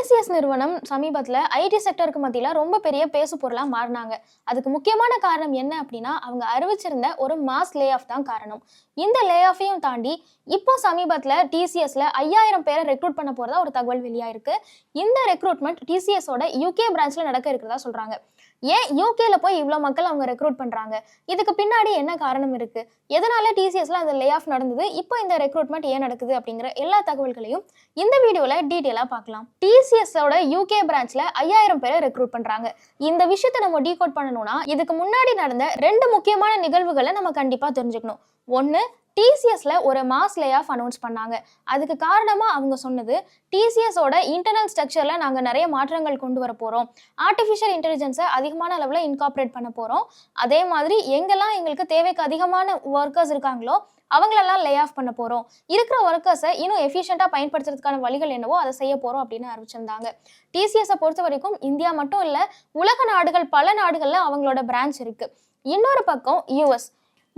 TCS நிறுவனம் சமீபத்தில் ID செக்டருக்கு மத்தியில் ரொம்ப பெரிய பேசு பொருளாக மாறினாங்க. அதுக்கு முக்கியமான காரணம் என்ன அப்படின்னா அவங்க அறிவிச்சிருந்த ஒரு மாஸ் லே ஆஃப் தான் காரணம். இந்த லே ஆஃபையும் தாண்டி இப்போ சமீபத்தில் டிசிஎஸ்ல ஐயாயிரம் பேரை ரெக்ரூட் பண்ண போகிறதா ஒரு தகவல் வெளியாயிருக்கு. இந்த ரெக்ரூட்மெண்ட் டிசிஎஸோட யூகே பிரான்ச்சில் நடக்க இருக்கிறதா சொல்கிறாங்க ஏன் யூகேல போய் இவ்வளோ மக்கள் அவங்க ரெக்ரூட் பண்ணுறாங்க இதுக்கு பின்னாடி என்ன காரணம் இருக்குது எதனால டிசிஎஸ்ல அந்த லே ஆஃப் நடந்தது? இப்போ இந்த ரெக்ரூட்மெண்ட் ஏன் நடக்குது? அப்படிங்கிற எல்லா தகவல்களையும் இந்த வீடியோவில் டீட்டெயிலாக பார்க்கலாம். டிசிஎஸோட யூகே பிரான்ச்ல ஐயாயிரம் பேரை ரெக்ரூட் பண்றாங்க. இந்த விஷயத்தை நம்ம டீகோட் பண்ணணும்னா இதுக்கு முன்னாடி நடந்த ரெண்டு முக்கியமான நிகழ்வுகளை நம்ம கண்டிப்பா தெரிஞ்சுக்கணும். ஒன்று டிசிஎஸ்ல ஒரு மாஸ் லே ஆஃப் அனௌன்ஸ் பண்ணாங்க. அதுக்கு காரணமாக அவங்க சொன்னது டிசிஎஸோட இன்டர்னல் ஸ்ட்ரக்சரில் நாங்கள் நிறைய மாற்றங்கள் கொண்டு வர போகிறோம் ஆர்டிஃபிஷியல் இன்டெலிஜென்ஸை அதிகமான அளவில் இன்கார்பரேட் பண்ண போகிறோம் அதே மாதிரி எங்கெல்லாம் எங்களுக்கு தேவைக்கு அதிகமான ஒர்க்கர்ஸ் இருக்காங்களோ அவங்களெல்லாம் லே ஆஃப் பண்ண போகிறோம் இருக்கிற ஒர்க்கர்ஸை இன்னும் எஃபிஷியண்ட்டாக பயன்படுத்துறதுக்கான வழிகள் என்னவோ அதை செய்ய போகிறோம் அப்படின்னு அறிவிச்சிருந்தாங்க. டிசிஎஸை பொறுத்த வரைக்கும் இந்தியா மட்டும் இல்லை உலக நாடுகள் பல நாடுகளில் அவங்களோட பிரான்ச் இருக்குது இன்னொரு பக்கம் யூஎஸ்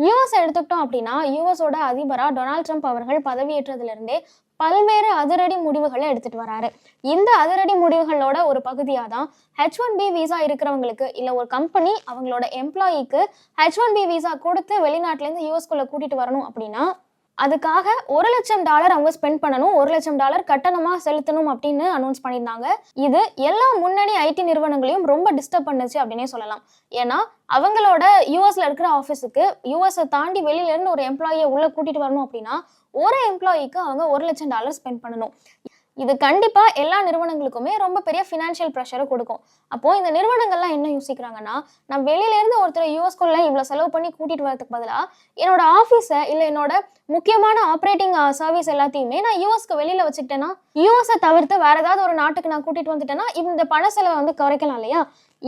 யூஎஸ் எடுத்துக்கிட்டோம் அப்படின்னா யூஎஸோட அதிபராக டொனால்ட் ட்ரம்ப் அவர்கள் பதவியேற்றதுலேருந்தே பல்வேறு அதிரடி முடிவுகளை எடுத்துட்டு வராரு. இந்த அதிரடி முடிவுகளோட ஒரு பகுதியாக தான் ஹெச் ஒன் பி விசா இருக்கிறவங்களுக்கு இல்லை ஒரு கம்பெனி அவங்களோட எம்ப்ளாயிக்கு ஹெச் ஒன் பி விசா கொடுத்து வெளிநாட்டிலேருந்து யூஎஸ்குள்ளே கூட்டிகிட்டு வரணும் அப்படின்னா அதுக்காக ஒரு லட்சம் டாலர் அவங்க ஸ்பெண்ட் பண்ணணும் ஒரு லட்சம் டாலர் கட்டணமாக செலுத்தணும் அப்படின்னு அனௌன்ஸ் பண்ணியிருந்தாங்க. இது எல்லா முன்னணி ஐடி நிறுவனங்களையும் ரொம்ப டிஸ்டர்ப் பண்ணுச்சு அப்படின்னே சொல்லலாம். ஏன்னா அவங்களோட யூஎஸ்ல இருக்கிற ஆஃபீஸுக்கு யூஎஸை தாண்டி வெளியிலேருந்து ஒரு எம்ப்ளாயியை உள்ளே கூட்டிட்டு வரணும் அப்படின்னா ஒரு எம்ப்ளாயிக்கு அவங்க ஒரு லட்சம் டாலர் ஸ்பெண்ட் பண்ணணும். இது கண்டிப்பாக எல்லா நிறுவனங்களுக்குமே ரொம்ப பெரிய ஃபினான்ஷியல் ப்ரெஷரை கொடுக்கும். அப்போது இந்த நிறுவனங்கள்லாம் என்ன யோசிக்கிறாங்கன்னா நான் வெளியிலேருந்து ஒருத்தர் யூஎஸ்குள்ள இவ்வளோ செலவு பண்ணி கூட்டிகிட்டு வரதுக்கு பதிலாக என்னோட ஆஃபீஸை இல்லை என்னோட முக்கியமான ஆப்ரேட்டிங் சர்வீஸ் எல்லாத்தையுமே நான் யூஎஸ்க்கு வெளியில் வச்சுக்கிட்டேன்னா யூஎஸை தவிர்த்து வேறு ஏதாவது ஒரு நாட்டுக்கு நான் கூட்டிகிட்டு வந்துட்டேன்னா இந்த பண செலவை வந்து குறைக்கலாம் இல்லையா?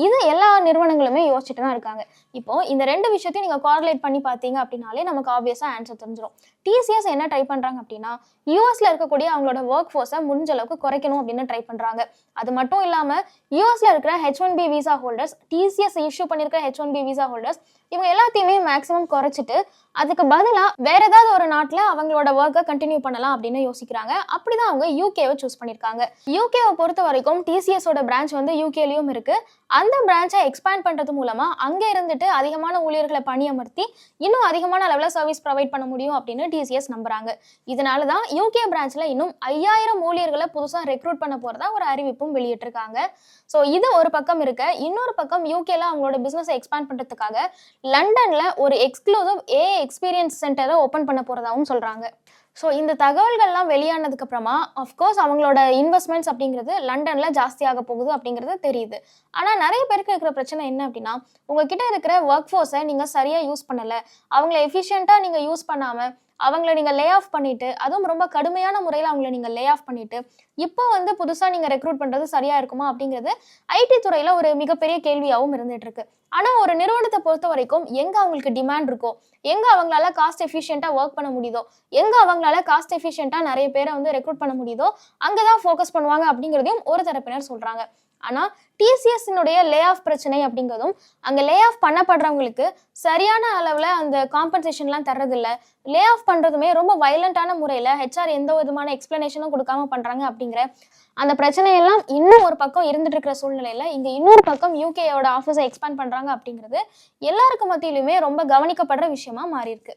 இது எல்லா நிறுவனங்களுமே யோசிச்சுட்டு தான் இருக்காங்க. இப்போ இந்த ரெண்டு விஷயத்தையும் நீங்கள் கார்லேட் பண்ணி பார்த்தீங்க அப்படின்னாலே நமக்கு ஆப்வியஸாக ஆன்சர் தெரிஞ்சிடும் டிசிஎஸ் என்ன ட்ரை பண்ணுறாங்க அப்படின்னா யூஎஸ்ல இருக்கக்கூடிய அவங்களோட ஒர்க் ஃபோர்ஸை முடிஞ்ச அளவுக்கு குறைக்கணும் அப்படின்னு ட்ரை பண்ணுறாங்க அது மட்டும் இல்லாமல் யூஎஸ்ல இருக்கிற H one B visa holders TCS issue பண்ணியிருக்கிற H one B visa holders இவங்க எல்லாத்தையுமே மேக்ஸிமம் குறைச்சிட்டு அதுக்கு பதிலாக வேற ஏதாவது ஒரு நாட்டில் அவங்களோட ஒர்க்கை கண்டினியூ பண்ணலாம் அப்படின்னு யோசிக்கிறாங்க. அப்படிதான் அவங்க யூகேவை சூஸ் பண்ணியிருக்காங்க யூகேவை பொறுத்த வரைக்கும் டிசிஎஸோட பிரான்ச் வந்து யூகேலையும் இருக்கு. அந்த பிரான்ச்சை எக்ஸ்பேண்ட் பண்ணுறது மூலமா அங்கே இருந்துட்டு அதிகமான ஊழியர்களை பணியமர்த்தி இன்னும் அதிகமான அளவில் சர்வீஸ் ப்ரொவைட் பண்ண முடியும் அப்படின்னு டிசிஎஸ் நம்புறாங்க. இதனால தான் யூகே பிரான்ச்சில் இன்னும் ஐயாயிரம் ஊழியர்களை புதுசாக ரெக்ரூட் பண்ண போகிறதா ஒரு அறிவிப்பும் வெளியிட்டிருக்காங்க. ஸோ இது ஒரு பக்கம் இருக்க இன்னொரு பக்கம் யூகேல அவங்களோட பிஸ்னஸை எக்ஸ்பேண்ட் பண்ணுறதுக்காக லண்டனில் ஒரு எக்ஸ்க்ளூசிவ் ஏ எக்ஸ்பீரியன்ஸ் சென்டரை ஓப்பன் பண்ண போகிறதாவும் சொல்கிறாங்க ஸோ இந்த தகவல்கள்லாம் வெளியானதுக்கு அப்புறமா அஃப்கோர்ஸ் அவங்களோட இன்வெஸ்ட்மெண்ட்ஸ் அப்படிங்கிறது லண்டனில் ஜாஸ்தியாக போகுது அப்படிங்கிறது தெரியுது. ஆனால் நிறைய பேருக்கு இருக்கிற பிரச்சனை என்ன அப்படின்னா உங்ககிட்ட இருக்கிற ஒர்க் ஃபோர்ஸை நீங்கள் சரியாக யூஸ் பண்ணலை. அவங்கள எஃபிஷியண்ட்டாக நீங்கள் யூஸ் பண்ணாமல் அவங்கள நீங்கள் லே ஆஃப் பண்ணிட்டு அதுவும் ரொம்ப கடுமையான முறையில் அவங்கள நீங்கள் லே ஆஃப் பண்ணிட்டு இப்போ வந்து புதுசாக நீங்கள் ரெக்ரூட் பண்ணுறது சரியாக இருக்குமா அப்படிங்கிறது ஐடி துறையில் ஒரு மிகப்பெரிய கேள்வியாகவும் இருந்துகிட்டு இருக்கு ஆனால் ஒரு நிறுவனத்தை பொறுத்த வரைக்கும் எங்கே அவங்களுக்கு டிமாண்ட் இருக்கோ எங்கே அவங்களால காஸ்ட் எஃபிஷியண்ட்டாக ஒர்க் பண்ண முடியுதோ எங்கே அவங்களால காஸ்ட் எஃபிஷியண்ட்டாக நிறைய பேரை வந்து ரெக்ரூட் பண்ண முடியுதோ அங்கே தான் ஃபோக்கஸ் பண்ணுவாங்க அப்படிங்கிறதையும் ஒரு தரப்பினர் சொல்கிறாங்க ஆனால் டிசிஎஸ்னுடைய லே ஆஃப் பிரச்சனை அப்படிங்கிறதும் அங்கே லே ஆஃப் பண்ணப்படுறவங்களுக்கு சரியான அளவில் அந்த காம்பன்சேஷன்லாம் தர்றதில்ல. லே ஆஃப் பண்ணுறதுமே ரொம்ப வயலண்ட்டான முறையில் ஹெச்ஆர் எந்த விதமான எக்ஸ்ப்ளனேஷனும் கொடுக்காம பண்ணுறாங்க அப்படிங்கிற அந்த பிரச்சனையெல்லாம் இன்னும் ஒரு பக்கம் இருந்துட்டு இருக்கிற சூழ்நிலையில் இங்கே இன்னொரு பக்கம் யூகேயோட ஆஃபீஸை எக்ஸ்பேண்ட் பண்ணுறாங்க அப்படிங்கிறது எல்லாருக்கு மத்தியிலுமே ரொம்ப கவனிக்கப்படுற விஷயமா மாறி இருக்கு